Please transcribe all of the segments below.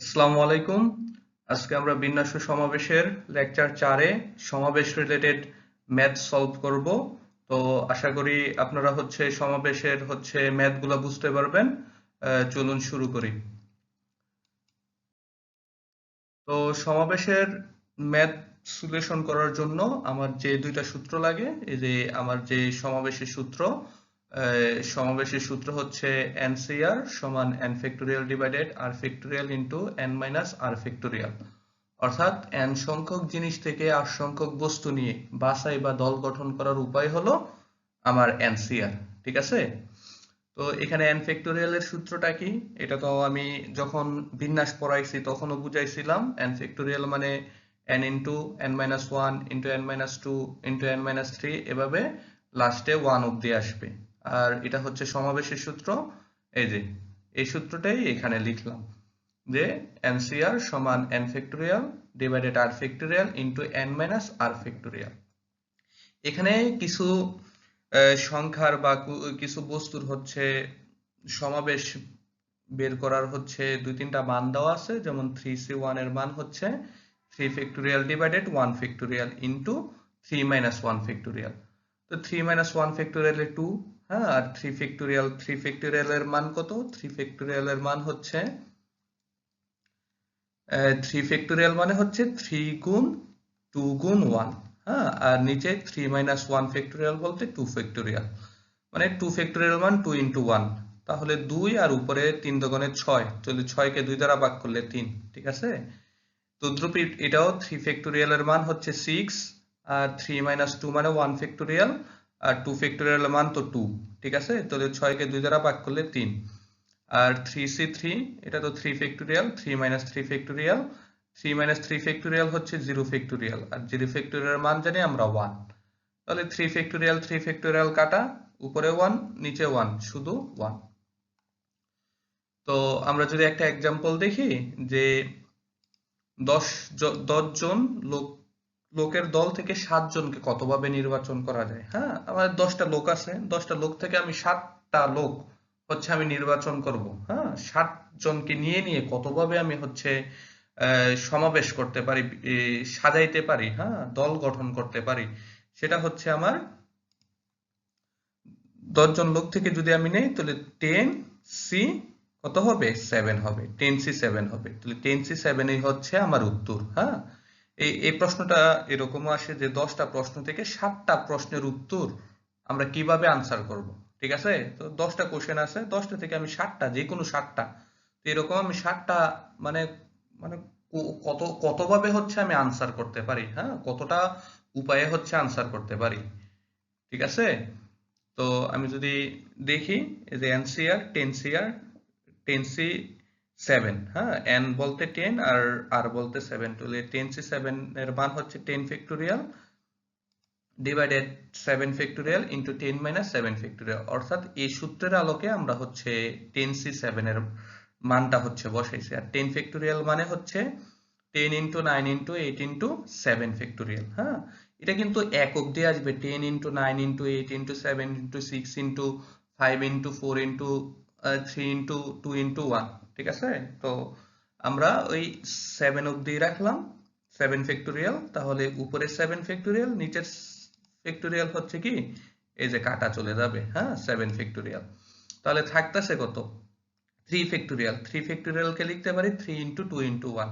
আসসালামু আলাইকুম। আজকে আমরা বিন্যাস সমাবেশের লেকচার চারে সমাবেশ রিলেটেড ম্যাথ সলভ করব। তো আশা করি আপনারা হচ্ছে সমাবেশের হচ্ছে ম্যাথগুলো বুঝতে পারবেন। চলুন শুরু করি। তো সমাবেশের ম্যাথ সলিউশন করার জন্য আমার যে দুইটা সূত্র লাগে, এই যে আমার যে সমাবেশের সূত্র সমাবেশের সূত্র হচ্ছে এন এনসিআর সমান N factorial divided R factorial into N minus R factorial. অর্থাৎ এন সংখ্যক জিনিস থেকে আর সংখ্যক বস্তু নিয়ে বাছাই বা দল গঠন করার উপায় হলো আমার এন এনসিআর, ঠিক আছে? তো এখানে এন ফ্যাক্টোরিয়ালের সূত্রটা কি? এটা তো আমি যখন বিন্যাস পড়াইছি তখনও বুঝাইছিলাম। এন ফ্যাক্টোরিয়াল মানে N into N minus one into N minus two into N minus three এভাবে লাস্টে ওয়ান অব্দি আসবে। আর এটা হচ্ছে সমাবেশের সূত্র। এই যে, এই সূত্রটাই এখানে লিখলাম যে এনসিআর সমান N factorial divided R factorial into N minus R factorial. এখানে কিছু সংখ্যার বা কিছু বস্তুর হচ্ছে সমাবেশ বের করার হচ্ছে দুই তিনটা মান দেওয়া আছে, যেমন থ্রি সি ওয়ানের মান হচ্ছে three factorial divided one factorial into three minus one factorial তো three minus one factorial two হ্যাঁ আর থ্রি ফ্যাক্টোরিয়াল থ্রি ফ্যাক্টোরিয়াল এর মান কত? থ্রি ফ্যাক্টোরিয়াল এর মান হচ্ছে থ্রি ফ্যাক্টোরিয়াল মানে হচ্ছে থ্রি গুণ টু গুণ ওয়ান হ্যাঁ আর নিচে থ্রি মাইনাস ওয়ান ফ্যাক্টোরিয়াল বলতে টু ফ্যাক্টোরিয়াল মানে টু ফ্যাক্টোরিয়াল মান টু ইন্টু ওয়ান তাহলে দুই আর উপরে তিন দোকানে ছয়, তাহলে ছয়কে দুই দ্বারা ভাগ করলে তিন, ঠিক আছে? তদ্রুপ এটাও থ্রি ফ্যাক্টোরিয়াল এর মান হচ্ছে সিক্স আর থ্রি মাইনাস টু মানে ওয়ান ফ্যাক্টোরিয়াল আর টু ফ্যাক্টোরিয়াল মান তো টু ঠিক আছে? তাহলে ছয়কে দুই দ্বারা ভাগ করলে তিন। আর থ্রি সি থ্রি এটা তো three factorial three minus three factorial three minus three factorial হচ্ছে জিরো ফ্যাক্টোরিয়াল আর জিরো ফ্যাক্টোরিয়াল মান জানি আমরা ওয়ান তাহলে থ্রি ফ্যাক্টোরিয়াল থ্রি ফ্যাক্টোরিয়াল কাটা, উপরে ওয়ান নিচে ওয়ান শুধু ওয়ান তো আমরা যদি একটা এক্সাম্পল দেখি যে দশ দশ জন লোক লোকের দল থেকে সাত জনকে কতভাবে নির্বাচন করা যায়? হ্যাঁ আমাদের দশটা লোক আছে। দশটা লোক থেকে আমি সাতটা লোক হচ্ছে আমি নির্বাচন করব। হ্যাঁ ষাট জনকে নিয়ে নিয়ে কতভাবে আমি হচ্ছে সমাবেশ করতে পারি সাজাইতে পারি হ্যাঁ দল গঠন করতে পারি, সেটা হচ্ছে আমার দশজন লোক থেকে যদি আমি নেই, তাহলে টেন সি কত হবে? সেভেন হবে। টেন সি সেভেন হবে। তাহলে টেন সি সেভেনই হচ্ছে আমার উত্তর হ্যাঁ। এই এই প্রশ্নটা এরকমও আসে যে দশটা প্রশ্ন থেকে সাতটা প্রশ্নের উত্তর আমরা কীভাবে আনসার করব, ঠিক আছে? তো দশটা কোশ্চেন আছে, দশটা থেকে আমি সাতটা যে কোনো সাতটা। তো এরকম আমি সাতটা মানে মানে কত, কতভাবে হচ্ছে আমি আনসার করতে পারি হ্যাঁ? কতটা উপায়ে হচ্ছে আনসার করতে পারি, ঠিক আছে? তো আমি যদি দেখি, এই যে NCR ten CR ten C seven হ্যাঁ? এন বলতে টেন আর আর বলতে সেভেন তাহলে টেন সি সেভেন এর মান হচ্ছে ten factorial divided seven factorial into ten minus seven factorial অর্থাৎ এই সূত্রের আলোকে আমরা হচ্ছে টেন সি সেভেন এর মানটা হচ্ছে বসাইছি। আর টেন ফ্যাক্টোরিয়াল মানে হচ্ছে ten into nine into eight into seven factorial হ্যাঁ? এটা কিন্তু এক অব্দি আসবে। Ten into nine into eight into seven into six into five into four into three into two into one ঠিক আছে? তো আমরা ওই সেভেন অব্দি রাখলাম সেভেন ফ্যাক্টোরিয়াল তাহলে উপরে সেভেন ফ্যাক্টোরিয়াল নিচের ফ্যাক্টোরিয়াল হচ্ছে কি? এই যে কাটা চলে যাবে হ্যাঁ সেভেন ফ্যাক্টোরিয়াল তাহলে থাকতেছে কত? থ্রি ফ্যাক্টোরিয়াল থ্রি ফ্যাক্টোরিয়ালকে লিখতে পারি three into two into one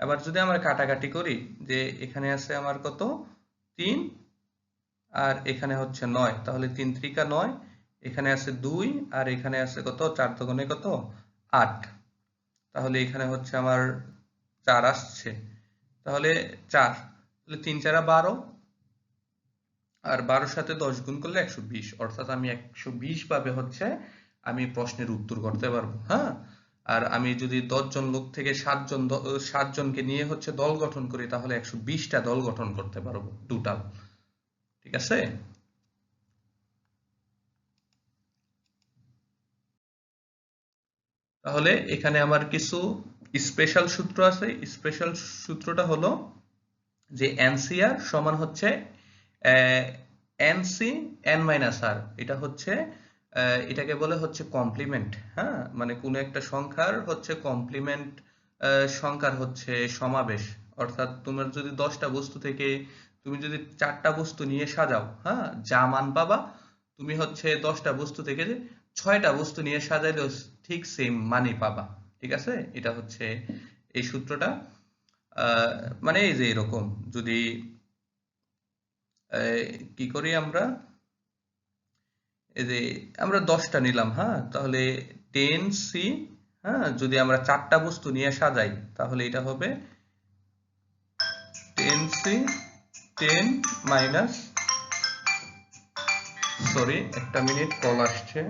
এবার যদি আমরা কাটাকাটি করি, যে এখানে আছে আমার কত? তিন, আর এখানে হচ্ছে নয়। তাহলে তিন ত্রিকা নয়, এখানে আছে দুই, আর এখানে আছে কত? চার দোকানে কত? আট। তাহলে এখানে হচ্ছে আমার চার আসছে। তাহলে চার, তাহলে তিন চারা বারো, আর বারোর সাথে দশ গুণ করলে একশো বিশ, অর্থাৎ আমি একশো বিশ ভাবে হচ্ছে আমি প্রশ্নের উত্তর করতে পারব হ্যাঁ? আর আমি যদি দশ জন লোক থেকে সাতজন সাতজনকে নিয়ে হচ্ছে দল গঠন করি, তাহলে একশো বিশটা দল গঠন করতে পারব টোটাল ঠিক আছে? তাহলে এখানে আমার কিছু স্পেশাল সূত্র আছে। স্পেশাল সূত্রটা হলো যে এনসিআর সমান হচ্ছে এনসি এন মাইনাস আর এটা হচ্ছে এটাকে বলে হচ্ছে কমপ্লিমেন্ট হ্যাঁ? মানে কোনো একটা সংখ্যার হচ্ছে কমপ্লিমেন্ট সংখ্যার হচ্ছে সমাবেশ। অর্থাৎ তোমার যদি দশটা বস্তু থেকে, তুমি যদি চারটা বস্তু নিয়ে সাজাও হ্যাঁ? যা মান পাবা, তুমি হচ্ছে দশটা বস্তু থেকে ছয়টা বস্তু নিয়ে সাজাইলেও ঠিক সেম মানই পাবা, ঠিক আছে? এটা হচ্ছে এই সূত্রটা। মানে এই যে এরকম, যদি কি করি আমরা? এই যে আমরা দশটা নিলাম হ্যাঁ? তাহলে টেন সি হ্যাঁ? যদি আমরা চারটা বস্তু নিয়ে সাজাই, তাহলে এটা হবে ten C ten minus sorry একটা মিনিট কল আসছে।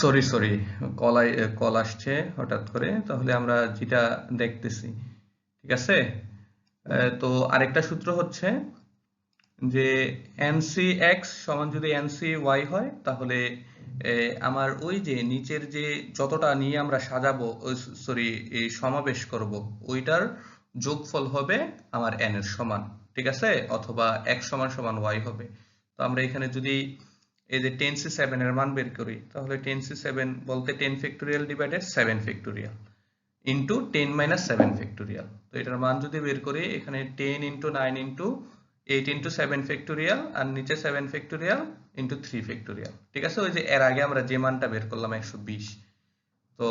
সরি সরি কল কল আসছে হঠাৎ করে। তাহলে আমরা যেটা দেখতেছি, ঠিক আছে? তো আরেকটা সূত্র হচ্ছে যে এনসি এক্স সমান যদি এনসি ওয়াই হয়, তাহলে আমার ওই যে নিচের যে যতটা নিয়ে আমরা সাজাবো সরি সমাবেশ করব, ওইটার যোগফল হবে আমার এন এর সমান, ঠিক আছে? অথবা এক্স সমান সমান ওয়াই হবে। তো আমরা এখানে যদি এই যে টেন সি সেভেন এর মান বের করি, তাহলে টেন সি সেভেন বলতে ten factorial divided seven factorial into ten minus seven factorial তো এটার মান যদি বের করি, এখানে ten into nine into eight into seven factorial আর নিচে seven factorial into three factorial ঠিক আছে? ওই যে এর আগে আমরা যে মানটা বের করলাম একশো বিশ। তো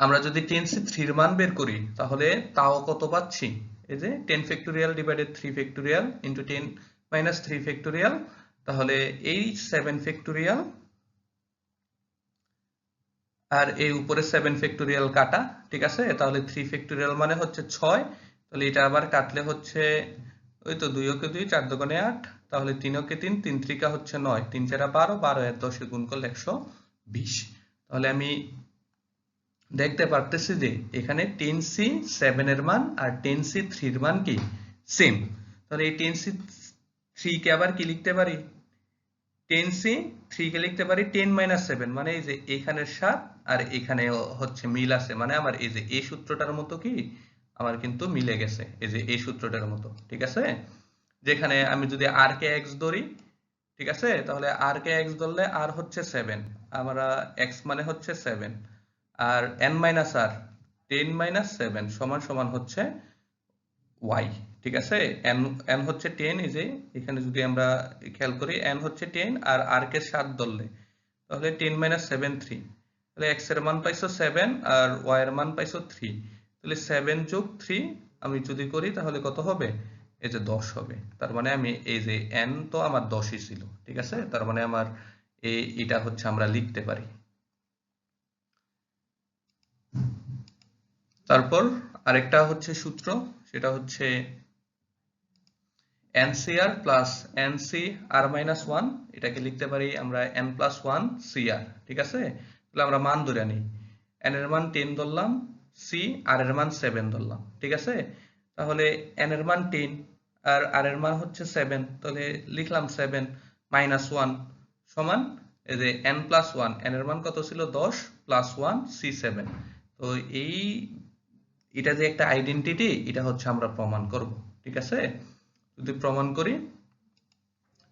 আমরা যদি টেন সি থ্রির মান বের করি, তাহলে তাও কত পাচ্ছি? এই যে ten factorial divided three factorial into ten minus three factorial তাহলে এই সেভেন আর এই উপরে সেভেন ফ্যাক্টোরিয়াল কাটা, ঠিক আছে? তাহলে থ্রি ফ্যাক্টোরিয়াল মানে হচ্ছে ছয়, তাহলে এটা আবার কাটলে হচ্ছে, ওই তো দুই ওকে দুই, চার দোকানে আট, তাহলে তিন ওকে তিন তিন ত্রিকা হচ্ছে নয়, তিন চারা বারো বারো এর দশে গুণ করলে একশো বিশ। তাহলে আমি দেখতে পারতেছি যে এখানে টেন সি সেভেন এর মান আর টেন সি থ্রির মান কি? সেম তাহলে এই টেন সি থ্রি কে আবার কি লিখতে পারি? টেন সি থ্রি কে লিখতে পারি টেন মাইনাস সেভেন মানে এই যে এখানের সাত আর এখানে হচ্ছে মিল আছে মানে আমার এই যে এই সূত্রটার মতো কি? আমার কিন্তু মিলে গেছে, এই যে এই সূত্রটার মতো, ঠিক আছে? যেখানে আমি যদি আর কে এক্স ধরি, ঠিক আছে? তাহলে আর কে এক্স ধরলে আর হচ্ছে সেভেন আমরা এক্স মানে হচ্ছে সেভেন আর N minus R ten minus seven সমান সমান হচ্ছে ওয়াই ঠিক আছে? এন এন হচ্ছে টেন এই যে এখানে যদি আমরা খেয়াল করি এন হচ্ছে টেন আর আর কে সাত ধরলে, তাহলে টেন মাইনাস সেভেন থ্রি তাহলে এক্সের মান পাইছো সেভেন আর ওয়াই এর মান পাইছো থ্রি তাহলে সেভেন যোগ থ্রি আমি যদি করি, তাহলে কত হবে? এই যে দশ হবে। তার মানে আমি এই যে এন তো আমার দশই ছিল, ঠিক আছে? তার মানে আমার এই এটা হচ্ছে আমরা লিখতে পারি। তারপর আরেকটা হচ্ছে সূত্র, সেটা হচ্ছে NCR plus NC R minus one এটাকে লিখতে পারি আমরা এন প্লাস ওয়ান সিআর ঠিক আছে? তাহলে আমরা মান ধরে নিই। এন এর মান টেন ধরলাম সি আর এর মান সেভেন ধরলাম, ঠিক আছে? তাহলে এন এর মান টেন আর আর এর মান হচ্ছে সেভেন তাহলে লিখলাম সেভেন মাইনাস ওয়ান সমান এই যে এন প্লাস ওয়ান এন এর মান কত ছিল? দশ প্লাস ওয়ান সি সেভেন তো এই, এটা যে একটা আইডেন্টিটি এটা হচ্ছে আমরা প্রমাণ করব, ঠিক আছে? যদি প্রমাণ করি,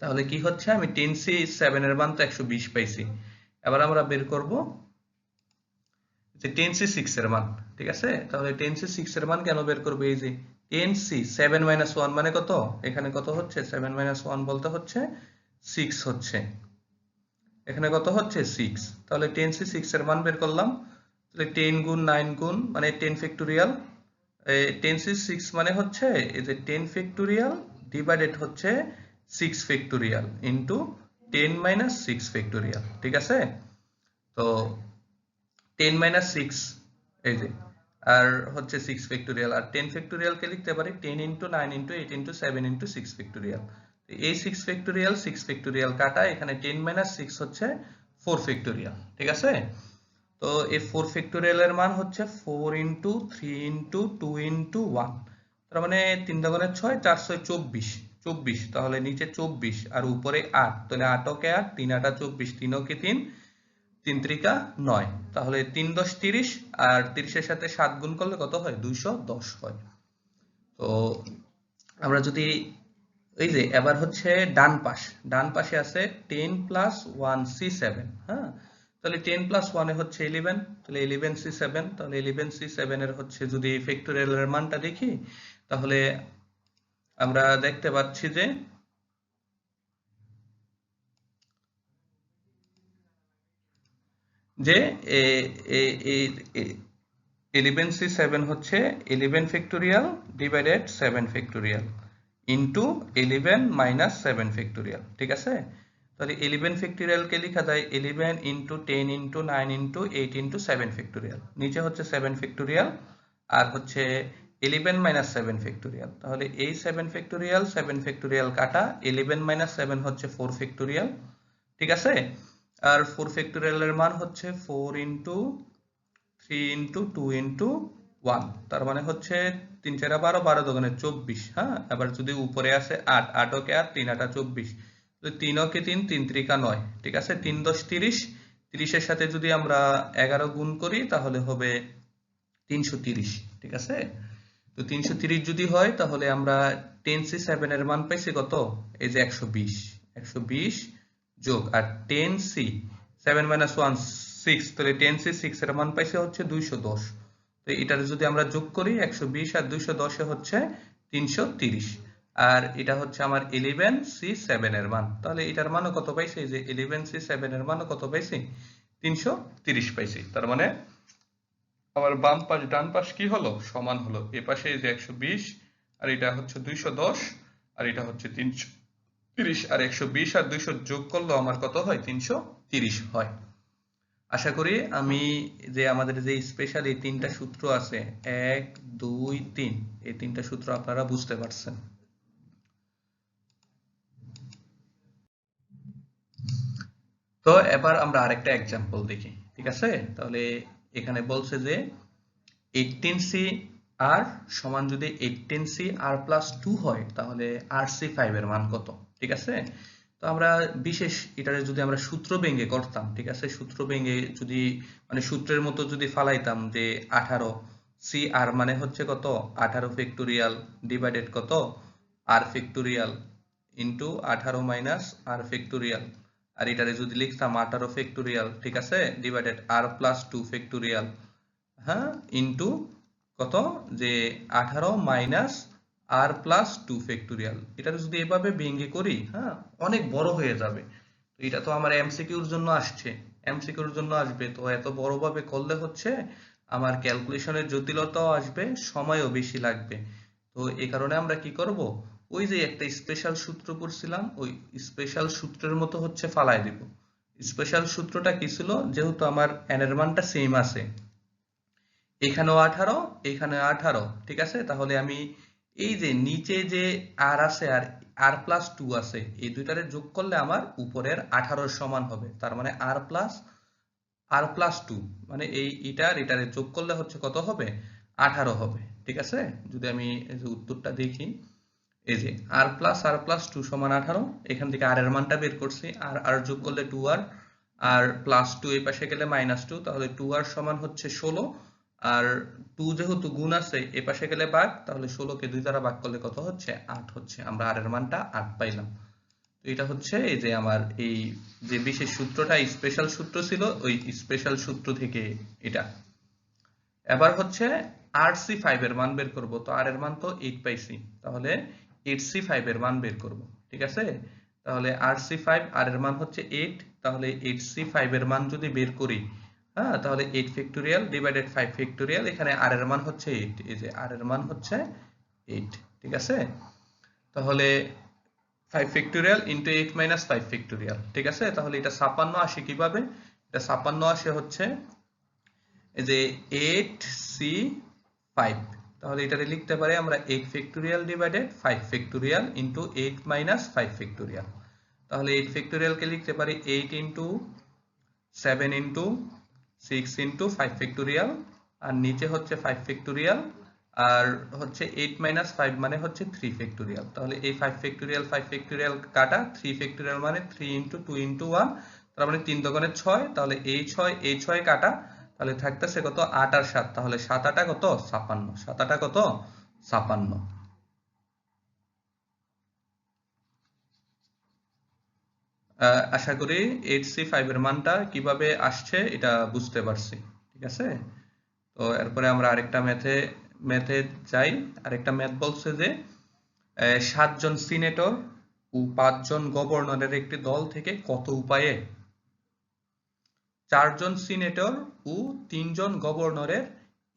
তাহলে কি হচ্ছে? আমি টেন সি সেভেন এর মান তো একশো বিশ পাইছি। এবার আমরা বের করব টেন সি সিক্স এর মান, ঠিক আছে? তাহলে টেন সি সিক্স এর মান কেন বের করব? এই যে ten C seven minus one মানে কত? এখানে কত হচ্ছে? সেভেন মাইনাস ওয়ান বলতে হচ্ছে সিক্স হচ্ছে। এখানে কত হচ্ছে? সিক্স তাহলে টেন সি সিক্স এর মান বের করলাম। তাহলে টেন গুণ নাইন গুণ মানে ten factorial ten C six মানে হচ্ছে এই যে টেন ফ্যাক্টোরিয়াল ডিভাইডেড হচ্ছে six factorial into ten minus six factorial ঠিক আছে? তো টেন মাইনাস সিক্স এই যে, আর হচ্ছে সিক্স ফ্যাক্টোরিয়াল আর টেন ফ্যাক্টোরিয়ালকে লিখতে পারি ten into nine into eight into seven into six factorial এই সিক্স ফ্যাক্টোরিয়াল সিক্স ফ্যাক্টোরিয়াল কাটা, এখানে টেন মাইনাস সিক্স হচ্ছে ফোর ফ্যাক্টোরিয়াল ঠিক আছে? তো এই ফোর ফ্যাক্টোরিয়ালের মান হচ্ছে four into three into two into one তার মানে তিন দোকানের ছয় চার ছয় চব্বিশ। চব্বিশ, তাহলে নিচে চব্বিশ আর উপরে আট। তাহলে আটকে আট? তিন আটা চব্বিশ তিনকে তিন? তিন ত্রিকা নয়। তাহলে তিন দশ তিরিশ আর তিরিশের সাথে সাত গুণ করলে কত হয়? দুইশো দশ হয়। তো আমরা যদি এই যে এবার হচ্ছে ডান পাশ। ডান পাশে আছে ten plus one C seven হ্যাঁ? তাহলে টেন প্লাস ওয়ানে হচ্ছে ইলেভেন। তাহলে ইলেভেন সি সেভেন, তাহলে ইলেভেন সি সেভেনের হচ্ছে যদি ফ্যাক্টোরিয়ালের মানটা দেখি তাহলে আমরা দেখতে পাচ্ছি যে যে ইলেভেন সি সেভেন হচ্ছে eleven factorial divided seven factorial into eleven minus seven factorial ঠিক আছে? তাহলে ইলেভেন ফ্যাক্টোরিয়ালকে লেখা যায় eleven into ten into nine into eight into seven factorial নিচে হচ্ছে সেভেন ফ্যাক্টোরিয়াল আর হচ্ছে ইলেভেন মাইনাস সেভেন ফ্যাক্টোরিয়াল তাহলে এই সেভেন ফ্যাক্টোরিয়াল সেভেন ফ্যাক্টোরিয়াল কাটা ইলেভেন মাইনাস সেভেন হচ্ছে ফোর ফ্যাক্টোরিয়াল ঠিক আছে? আর ফোর ফ্যাক্টোরিয়ালের মান হচ্ছে four into three into two into one তার মানে হচ্ছে তিন চারা বারো বারো দোকানে চব্বিশ হ্যাঁ? এবার যদি উপরে আসে আট আট ওকে আট, তিন আটা চব্বিশ। তিন ওকে তিন তিন ত্রিকা নয়, ঠিক আছে? তিন দশ তিরিশ, তিরিশের সাথে যদি আমরা এগারো গুণ করি, তাহলে হবে তিনশো তিরিশ, ঠিক আছে? তো তিনশো তিরিশ যদি হয়, তাহলে আমরা টেন সি সেভেন এর মান পাইছি কত? এই যে একশো বিশ। একশো বিশ যোগ, আর ten C seven minus one six তাহলে টেন সি সিক্স এর মান পাইছে হচ্ছে দুইশো দশ। তো এটার যদি আমরা যোগ করি, একশো বিশ আর দুইশো দশে হচ্ছে তিনশো তিরিশ। আর এটা হচ্ছে আমার ইলেভেন সি সেভেন এর মান। তাহলে এটার মানও কত পাইছি? যে ইলেভেন সি সেভেন এর মানও কত পাইছি? তিনশো তিরিশ পাইছি। তার মানে আমার বাম পাশ, ডান পাশ কি হলো? সমান হলো। এ পাশে যে একশো বিশ, আর এটা হচ্ছে দুইশো দশ, আর এটা হচ্ছে তিনশো তিরিশ, আর একশো বিশ আর দুইশো যোগ করল আমার কত হয়? তিনশো তিরিশ হয়। আশা করি আমি যে আমাদের যে স্পেশাল এই তিনটা সূত্র আছে, এক, দুই, তিন, এই তিনটা সূত্র আপনারা বুঝতে পারছেন। তো এবার আমরা আরেকটা এক্সাম্পল দেখি, ঠিক আছে? তাহলে এখানে বলছে যে এইটিন সি আর সমান যদি eighteen C R plus two হয়, তাহলে আর সি ফাইভ এর মান কত? ঠিক আছে? তো আমরা বিশেষ এটারে যদি আমরা সূত্র ভেঙে করতাম, ঠিক আছে? সূত্র ভেঙে যদি মানে সূত্রের মতো যদি ফালাইতাম যে আঠারো সি আর মানে হচ্ছে কত? আঠারো ফ্যাক্টোরিয়াল ডিভাইডেড কত? আর ফ্যাক্টোরিয়াল ইন্টু আঠারো মাইনাস আর ফ্যাক্টোরিয়াল আর এটারে যদি লিখতাম আঠারো ফ্যাক্টোরিয়াল ঠিক আছে? Divided R plus two factorial হ্যাঁ? ইন্টু কত? যে আঠারো minus R plus two factorial এটা যদি এভাবে ভেঙে করি হ্যাঁ? অনেক বড় হয়ে যাবে। এটা তো আমার এমসিকিউর জন্য আসছে। এমসিকিউর জন্য আসবে। তো এত বড়ভাবে করলে হচ্ছে আমার ক্যালকুলেশনের জটিলতাও আসবে, সময়ও বেশি লাগবে। তো এই কারণে আমরা কি করব? ওই যে একটা স্পেশাল সূত্র করছিলাম ওই স্পেশাল সূত্রের মতো হচ্ছে ফালাই দিব। স্পেশাল সূত্রটা কি ছিল? যেহেতু আমার এন এর মানটা সেম আছে। এখানেও আঠারো, এখানে আঠারো, ঠিক আছে? তাহলে আমি এই যে নিচে যে আর আছে আর আর প্লাস টু আছে, এই দুইটারে যোগ করলে আমার উপরের আঠারোর সমান হবে। তার মানে R plus R plus two মানে এই এটার এটারে যোগ করলে হচ্ছে কত হবে? আঠারো হবে, ঠিক আছে? যদি আমি উত্তরটা দেখি এই যে R plus R plus two সমান আঠারো, এখান থেকে আর এর মানটা বের করছি, আর আর যোগ করলে টু আর আর প্লাস টু এই পাশে গেলে মাইনাস টু তাহলে টু আর সমান হচ্ছে ষোলো, আর টু যেহেতু গুণ আছে, এ পাশে গেলে ভাগ তাহলে ষোলোকে দুই দ্বারা ভাগ করলে কত হচ্ছে? আট হচ্ছে, আমরা আর এর মানটা আট পাইলাম। এটা হচ্ছে এই যে আমার এই যে বিশেষ সূত্রটা স্পেশাল সূত্র ছিল, ওই স্পেশাল সূত্র থেকে এটা। এবার হচ্ছে আর সি ফাইভ এর মান বের করব, তো আর এর মান তো এইট পাইছি, তাহলে এইট সি ফাইভ এর মান বের করব, ঠিক আছে? তাহলে আর সি ফাইভ আর এর মান হচ্ছে এইট তাহলে এইট সি ফাইভ এর মান যদি বের করি হ্যাঁ তাহলে eight factorial divided five factorial এখানে আর এর মান হচ্ছে এইট এই যে আর এর মান হচ্ছে এইট ঠিক আছে? তাহলে five factorial into eight minus five factorial ঠিক আছে? তাহলে এটা ছাপ্পান্ন আসে কীভাবে? এটা ছাপ্পান্ন আসে হচ্ছে এই যে এইট সি ফাইভ তাহলে এটাতে লিখতে পারি আমরা eight factorial divided five factorial into eight minus five factorial তাহলে এইট ফ্যাক্টোরিয়ালকে লিখতে পারি eight into seven into six into five factorial আর নিচে হচ্ছে ফাইভ ফ্যাক্টোরিয়াল আর হচ্ছে এইট মাইনাস ফাইভ মানে হচ্ছে থ্রি ফ্যাক্টোরিয়াল তাহলে এই ফাইভ ফ্যাক্টোরিয়াল ফাইভ ফ্যাক্টোরিয়াল কাটা থ্রি ফ্যাক্টোরিয়াল মানে three into two into one তার মানে তিন দোকানে ছয়, তাহলে এই ছয় এই ছয় কাটা। তাহলে থাকতেছে কত? আট আর সাত। তাহলে সাত আটা কত? ছাপান্ন সাত আটা কত? ছাপান্ন আশা করি এইট সি ফাইভ এর মানটা কীভাবে আসছে এটা বুঝতে পারছি, ঠিক আছে? তো এরপরে আমরা আরেকটা ম্যাথে ম্যাথে যাই। আরেকটা ম্যাথ বলছে যে সাতজন সিনেটর ও পাঁচজন গভর্নরের একটি দল থেকে কত উপায়ে চারজন সিনেটর ও তিনজন গভর্নরের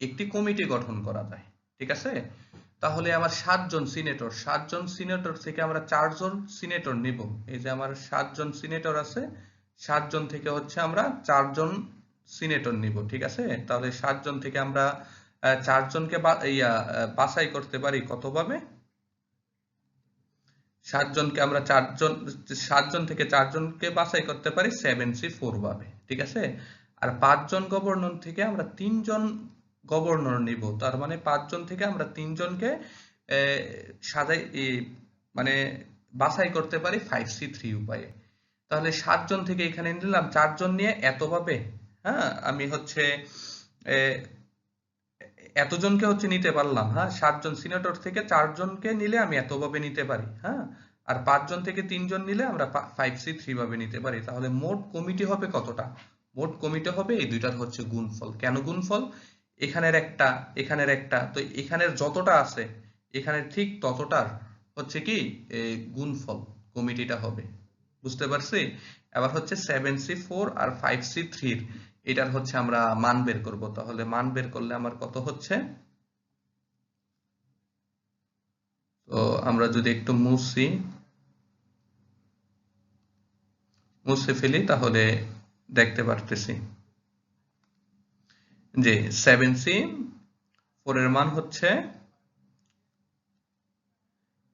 একটি কমিটি গঠন করা যায় ঠিক আছে? তাহলে আমার সাতজন সিনেটর সাতজন সিনেটর থেকে আমরা চারজন সিনেটর নিব। এই যে আমার সাতজন সিনেটর আছে সাতজন থেকে হচ্ছে আমরা চারজন সিনেটর নিব ঠিক আছে? তাহলে সাতজন থেকে আমরা চারজনকে ইয়া, বাছাই করতে পারি কতভাবে? সাতজনকে আমরা চারজন সাতজন থেকে চারজনকে বাছাই করতে পারি সেভেন সি ফোর ভাবে। ঠিক আছে? আর পাঁচজন গভর্নর থেকে আমরা তিনজন গভর্নর নিব। তার মানে পাঁচজন থেকে আমরা তিনজনকে সাজাই মানে বাছাই করতে পারি ফাইভ সি থ্রি উপায়ে। তাহলে সাতজন থেকে এখানে নিলাম, চারজন নিয়ে এত ভাবে হ্যাঁ আমি হচ্ছে এতজনকে হচ্ছে নিতে পারলাম হ্যাঁ? সাতজন সিনেটর থেকে চারজনকে নিলে আমি এতভাবে নিতে পারি হ্যাঁ? আর পাঁচজন থেকে তিনজন নিলে আমরা ফাইভ সি থ্রি ভাবে নিতে পারি। তাহলে মোট কমিটি হবে কতটা? মোট কমিটি হবে এই দুইটার হচ্ছে গুণফল। কেন গুণফল? এখানের একটা এখানের একটা। তো এখানের যতটা আছে, এখানের ঠিক ততটার হচ্ছে কি? গুণফল কমিটিটা হবে। বুঝতে পারছি? এবার হচ্ছে সেভেন সি ফোর আর ফাইভ সি থ্রির এটার হচ্ছে আমরা মান বের করব। তাহলে মান বের করলে আমার কত হচ্ছে? তো আমরা যদি একটু মুছি মুছে ফেলি দেখতে পারতেছি। যে সেভেন সি ফোরের মান হচ্ছে,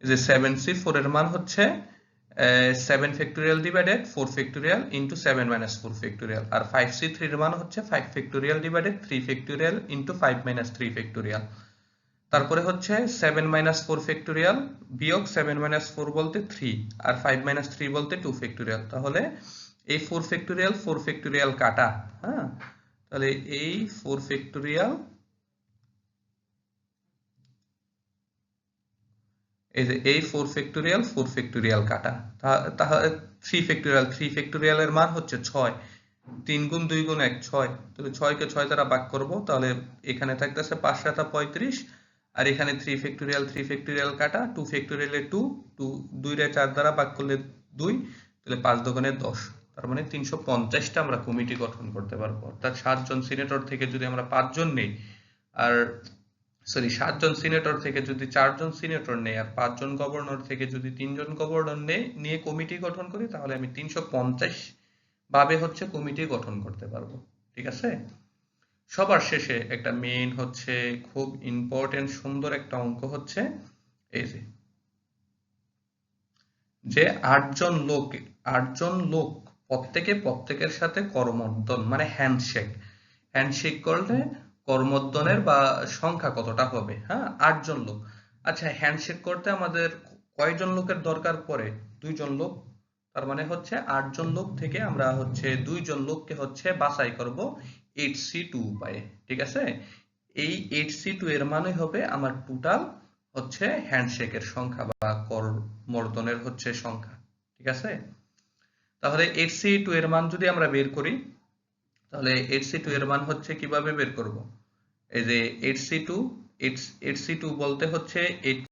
যে সেভেন সি ফোর এর মান হচ্ছে seven factorial divided four factorial into seven minus four factorial আর ফাইভ সি থ্রির মান হচ্ছে five factorial divided three factorial into five minus three factorial তারপরে হচ্ছে সেভেন মাইনাস ফোর ফ্যাক্টোরিয়াল বিয়োগ সেভেন মাইনাস ফোর বলতে থ্রি আর ফাইভ মাইনাস থ্রি বলতে two factorial তাহলে এই ফোর ফ্যাক্টোরিয়াল ফোর ফ্যাক্টোরিয়াল কাটা হ্যাঁ? তাহলে এই ফোর ফ্যাক্টোরিয়াল এই যে এই ফোর ফ্যাক্টোরিয়াল ফোর ফ্যাক্টোরিয়াল কাটা। তাহলে থ্রি ফ্যাক্টোরিয়াল থ্রি ফ্যাক্টোরিয়ালের মান হচ্ছে ছয়। তিন গুণ দুই গুণ এক, ছয়। তাহলে ছয়কে ছয় দ্বারা ভাগ করব, তাহলে এখানে থাকতেছে পাঁচ সাতা পঁয়ত্রিশ আর এখানে থ্রি ফ্যাক্টোরিয়াল থ্রি ফ্যাক্টোরিয়াল কাটা টু ফ্যাক্টোরিয়ালে টু টু দুই রে চার দ্বারা ভাগ করলে দুই, তাহলে পাঁচ দোকানে দশ। তার মানে তিনশো পঞ্চাশটা আমরা কমিটি গঠন করতে পারব। অর্থাৎ সাতজন সিনেটর থেকে যদি আমরা পাঁচজন নেই, আর সরি সাতজন সিনেটর থেকে যদি চারজন সিনেটর নেই, আর পাঁচজন গভর্নর থেকে যদি তিনজন গভর্নর নেই নিয়ে কমিটি গঠন করি, তাহলে আমি তিনশো পঞ্চাশ ভাবে হচ্ছে কমিটি গঠন করতে পারব। ঠিক আছে? সবার শেষে একটা মেইন হচ্ছে খুব ইম্পর্টেন্ট সুন্দর একটা অঙ্ক হচ্ছে এই যে যে আটজন লোক আটজন লোক প্রত্যেকে প্রত্যেকের সাথে করমর্দন মানে হ্যান্ডশেক হ্যান্ডশেক করলে করমর্দনের বা সংখ্যা কতটা হবে? হ্যাঁ আটজন লোক। আচ্ছা হ্যান্ডশেক করতে আমাদের কয়জন লোকের দরকার পড়ে? দুইজন লোক। তার মানে হচ্ছে আটজন লোক থেকে আমরা হচ্ছে দুইজন লোককে হচ্ছে বাছাই করব। এইট সি টু উপায়ে ঠিক আছে? এই এইট সি টু এর মানে হবে আমার টোটাল হচ্ছে হ্যান্ডশেকের সংখ্যা বা করমর্দনের হচ্ছে সংখ্যা, ঠিক আছে? তাহলে এইট সি টু এর মান যদি আমরা বের করি, তাহলে এইট সি টু এর মান হচ্ছে কীভাবে বের করব? এই যে eight C two eight C two বলতে হচ্ছে এইট